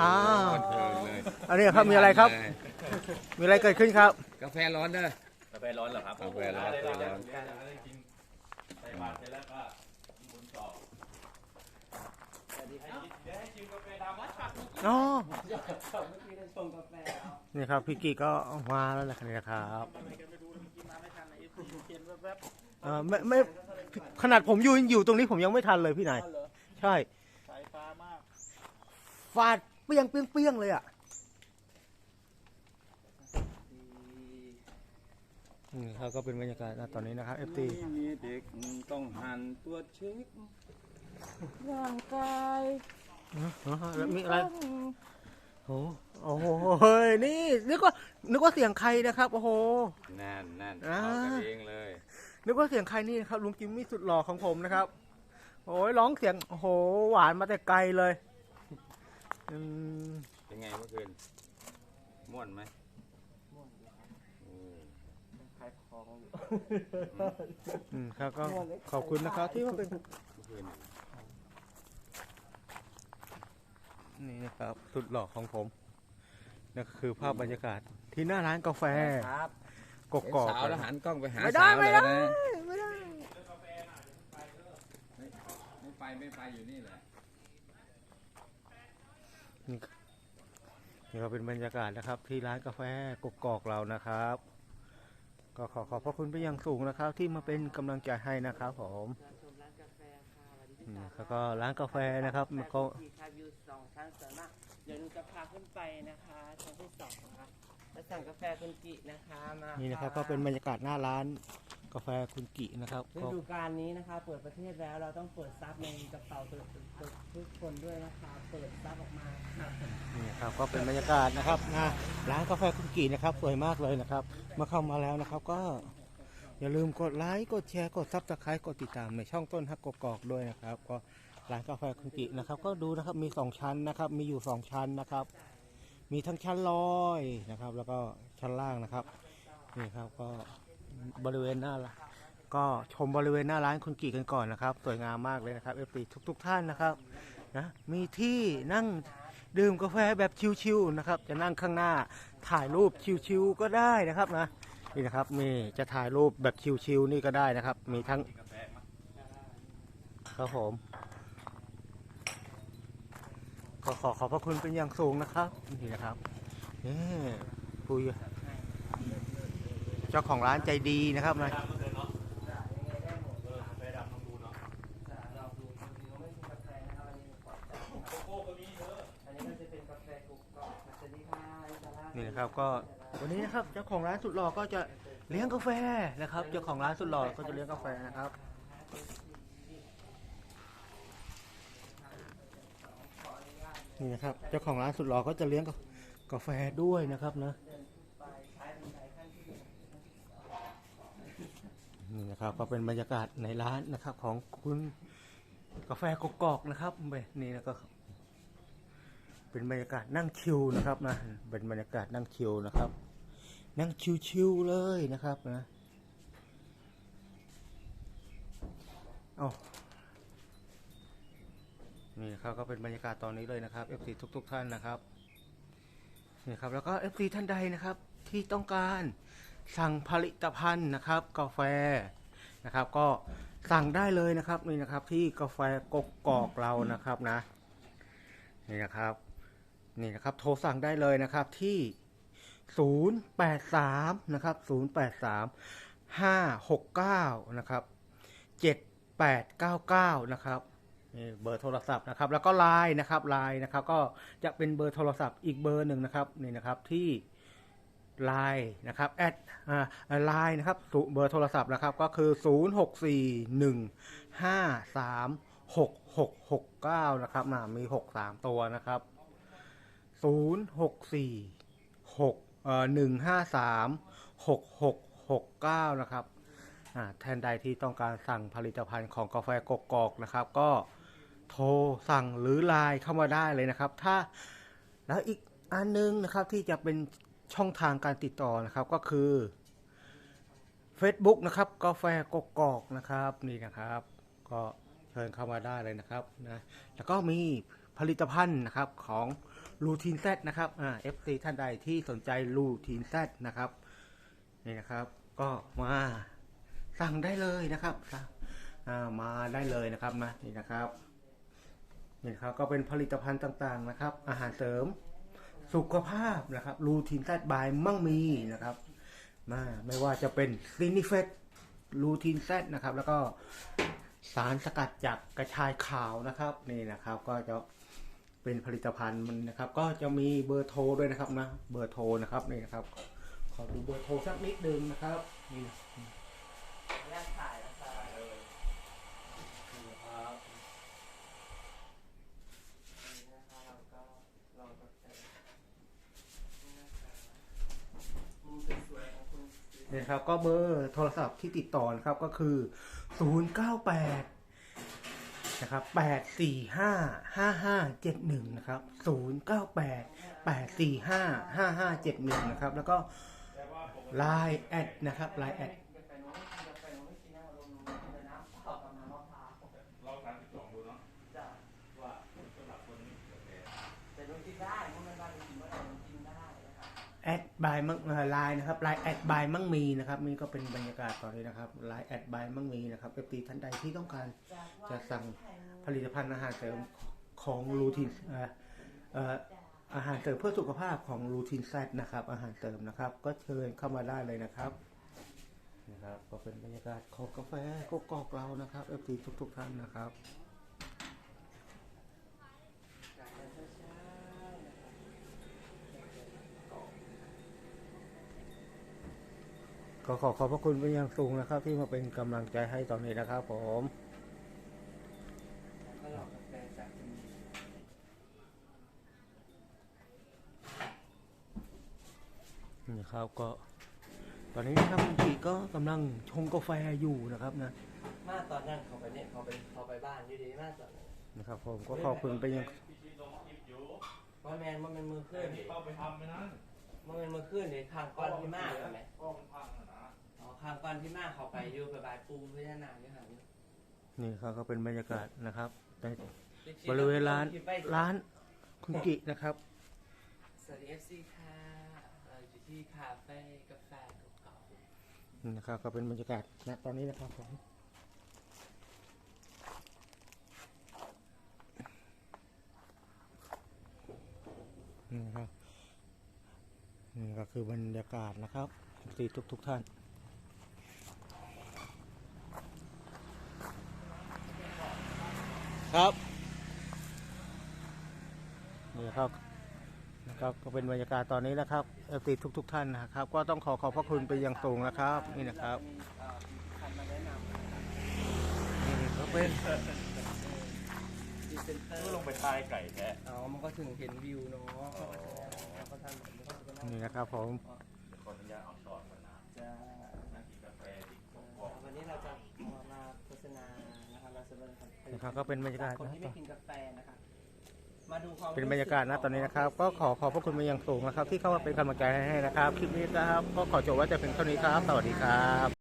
อ้าวบันเทิงเลยอันนี้ครับมีอะไรครับ มีอะไรเกิดขึ้นครับ กาแฟร้อนเด้อกาแฟร้อนเหรอครับกาแฟร้อนกาแฟร้อนใส่บาตรเสร็จแล้วก็บุญต่ออ๋อนี่ครับพี่กี้ก็มาแล้วนะครับเออไม่ไม่ขนาดผมอยู่อยู่ตรงนี้ผมยังไม่ทันเลยพี่นายใช่สายฟ้ามากฟาด เปี้ยงเปี้ยงเปี้ยงเลยอะนี่ครับก็เป็นบรรยากาศณตอนนี้นะครับเอฟตีมีเด็กต้องหันตัวเช็คร่างกายแล้วมีอะไรโอ้โอ้โหเฮ้ยนี่นึกว่านึกว่าเสียงใครนะครับ โอ้โหนั่นนั่นอ่าเอากันเองเลย นึกว่าเสียงใครนี่นะครับลุงจิมมี่สุดหล่อของผมนะครับ โอ้ยร้องเสียงโอ้โหหวานมาแต่ไกลเลย อืมเป็นไงเมื่อคืนม่วนไหมเออขายของอยู่อืมครับก็ขอบคุณนะครับที่มาเป็นเมื่อคืนนี่นะครับสุดหล่อของผมนั่นก็คือภาพบรรยากาศที่หน้าร้านกาแฟครับกกอกเห็นสาวแล้วหันกล้องไปหาไม่ได้สาวไม่เลยได้นะไม่ได้ไม่ไปไม่ไปอยู่นี่แหละ นี่ก็เป็นบรรยากาศนะครับ ที่ร้านกาแฟกกอกเรานะครับ ก็ขอขอบพระคุณไปนอย่างสูงนะครับ ที่มาเป็นกำลังใจให้นะครับผมชมร้านกาแฟค่ะสวัสดีอืมค่ะแล้วก็ร้านกาแฟนะครับมันก็ที่ครับอยู่สองชั้นสวยมากเดี๋ยวหนูจะพาขึ้นไปนะคะชั้นที่สองนะคะแล้วสั่งกาแฟคุณกินะคะมานี่นี่นะครับก็เป็นบรรยากาศหน้าร้าน กาแฟคุณกินะครับฤก็ดูกาลนี้นะคะ เปิดประเทศแล้วเราต้องเปิดซับในกระเป๋าตัวตัวทุกคนด้วยนะคะเปิดซับออกมาค่ะนี่ครับก็เป็นบรรยากาศนะครับหน้าร้านกาแฟคุณกินะครับสวยมากเลยนะครับเมื่อเข้ามาแล้วนะครับก็ อย่าลืมกดไลค์กดแชร์กดซับสไครต์กดติดตามในช่องต้นฮักกกอกด้วยนะครับ ก็ร้านกาแฟคุณกินะครับ ก็ดูนะครับมีสองชั้นนะครับ มีอยู่สองชั้นนะครับ มีทั้งชั้นลอยนะครับ แล้วก็ชั้นล่างนะครับนี่ครับก็ บริเวณหน้าร้านก็ชมบริเวณหน้าร้านคุณกิกันก่อนนะครับ สวยงามมากเลยนะครับเอฟซีทุก ๆ ท่านนะครับนะมีที่นั่งดื่มกาแฟแบบชิวๆนะครับ จะนั่งข้างหน้าถ่ายรูปชิวๆก็ได้นะครับนะนี่นะครับมีจะถ่ายรูปแบบชิวๆนี่ก็ได้นะครับ มีทั้งครับผมขอขอขอบพระคุณเป็นอย่างสูงนะครับนี่นะครับนี่ปุย จ้าของร้านใจดีนะครับนะลองดูดูไม่มีกาแฟนะครับอันนี้ขอจับอันนี้ก็จะเป็นกาแฟกุกกอกสวัสดีค่ะอิสระนี่นะครับก็วันนี้นะครับเจ้าของร้านสุดหล่อก็จะเลี้ยงกาแฟนะครับเจ้าของร้านสุดหล่อก็จะเลี้ยงกาแฟนะครับนี่นะครับเจ้าของร้านสุดหล่อก็จะเลี้ยงกาแฟด้วยนะครับนะ นี่นะครับก็เป็นบรรยากาศในร้านนะครับของคุณกาแฟกกอกนะครับนี่นะก็เป็นบรรยากาศนั่งชิลนะครับนะเป็นบรรยากาศนั่งชิลนะครับ นั่งชิลๆเลยนะครับนะเอานี่นะครับก็เป็นบรรยากาศตอนนี้เลยนะครับ FC ทุก ๆ ท่านนะครับนี่ครับแล้วก็ FC ท่านใดนะครับที่ต้องการ สั่งผลิตภัณฑ์นะครับ กาแฟนะครับ ก็สั่งได้เลยนะครับนี่นะครับ ที่กาแฟกกกอกเรานะครับนะ นี่นะครับ นี่นะครับ โทรสั่งได้เลยนะครับที่ 083 นะครับ 083 569 นะครับ 7899 นะครับนี่เบอร์โทรศัพท์นะครับ แล้วก็ไลน์นะครับไลน์นะครับ ก็จะเป็นเบอร์โทรศัพท์อีกเบอร์หนึ่งนะครับนี่นะครับที่ ไลน์นะครับแอดไลน์นะครับเบอร์โทรศัพท์นะครับก็คือ 0641536669 นะครับนะมี 63 ตัวนะครับศูนย์หกสี่หกเอ่อหนึ่งห้าสามหกหกหกเก้านะครับอ่าแทนใดที่ต้องการสั่งผลิตภัณฑ์ของกาแฟกกอกนะครับ ก็โทรสั่งหรือไลน์เข้ามาได้เลยนะครับ ถ้าแล้วอีกอันนึงนะครับที่จะเป็น ช่องทางการติดต่อนะครับก็คือ Facebook นะครับกาแฟกกอกนะครับนี่นะครับ ก็เชิญเข้ามาได้เลยนะครับนะแล้วก็มีผลิตภัณฑ์นะครับของรูทีนแซนะครับอ่า FC ท่านใดที่สนใจรูทีนแซนะครับนี่นะครับก็มาสั่งได้เลยนะครับอ่ามาได้เลยนะครับนะนี่นะครับนี่นะครับก็เป็นผลิตภัณฑ์ต่างๆนะครับ อาหารเสริม สุขภาพนะครับรูทีนแซบายมั่งมีนะครับมาไม่ว่าจะเป็นซินิเฟตรูทีนแซนะครับ แล้วก็สารสกัดจากกระชายขาวนะครับ นี่นะครับก็จะเป็นผลิตภัณฑ์มันนะครับ ก็จะมีเบอร์โทรด้วยนะครับนะเบอร์โทรนะครับนี่นะครับ ขอดูเบอร์โทรสักนิดนึงนะครับนี่ แยกถ่ายนะครับ นี่นะครับ นี่นะคะเราก็ลองกาแฟนี่นะคะมุมสวยๆของคุณสี นะครับ ก็เบอร์โทรศัพท์ที่ติดต่อนะครับก็คือ 098นะครับ845 5571นะครับ098 845 5571นะครับ แล้วก็ Line แอดนะครับ Line แอด แอดบายมั่งไลน์นะครับไลน์แอดบายมั่งมีนะครับนี่ก็เป็นบรรยากาศตอนนี้นะครับไลน์แอดบายมั่งมีนะครับเอฟตีท่านใดที่ต้องการจะสั่งผลิตภัณฑ์อาหารเสริมของรูทีนอาหารเสริมเพื่อสุขภาพของรูทีนแซดนะครับ อาหารเสริมนะครับ ก็เชิญเข้ามาได้เลยนะครับนะครับ ก็เป็นบรรยากาศของกาแฟกกอกเรานะครับเอฟตีทุก ๆ ท่านนะครับ จากกันช้าๆนะครับ ก็ขอขอบพระคุณเป็นอย่างสูงนะครับ ที่มาเป็นกำลังใจให้ตอนนี้นะครับผมแล้วก็หลอกกาแฟจากคุณนี่ครับก็ ตอนนี้นะครับคุณจีก็กำลังชงกาแฟอยู่นะครับนะมาตอนนั้นเขาไปเนี่ยเขาไปเขาไปบ้านอยู่ดีมาตอนนั้นนะครับ ผมก็ขอบคุณไปยังพี่ชีลงคลิปอยู่ว่าแมนว่ามันมือแต่ขึ้นที่เข้าไปทำไปนั้นว่ามันมือขึ้นเดี๋ยวข้างก้อนที่มากเลยไหม อ๋อข้างก้อนที่มากเขาไปอยู่ไปบายปูพญานาคอยู่ห่างนี้นี่ครับก็เป็นบรรยากาศนะครับในบริเวณร้านร้านคุณกินะครับ สวัสดีเอฟซีค่ะเราอยู่ที่คาเฟ่กาแฟเก่านี่นะครับก็เป็นบรรยากาศณตอนนี้นะครับผมนี่ครับนี่ก็คือบรรยากาศนะครับที่ทุกทุกๆท่าน ครับนี่ครับนะครับก็เป็นบรรยากาศตอนนี้นะครับเอฟซีทุกๆท่านนะครับ ก็ต้องขอขอบพระคุณไปยังสูงนะครับ นี่นะครับมีเอ่อคันมาแนะนำนี่ก็เป็นพรีเซนเตอก็ร์ลงไปทายไก่แท้อ๋อมันก็ถึงเห็นวิวเนาะเขาก็จะเขาทำแบบนี้เขาจะนั่งนี่นะครับผม ขออนุญาตเอาช็อตก่อนนะจะ นั่งกินกาแฟดิบก เอ่ อก อวันนี้เราจะมาโฆษณา นะครับเราจะมาทำนะครับก็เป็นบรรยากาศคนนะที่ไม่กินกาแฟนะครับมาดูความเป็นบรรยากาศนะตอนนี้นะครับ ก็ขอขอบพระคุณไปยังสูงนะครับ ที่เข้ามาเป็นกำลังใจให้นะครับคลิปนี้นะครับ ก็ขอจบไว่าจะเป็นเท่านี้ครับ สวัสดีครับ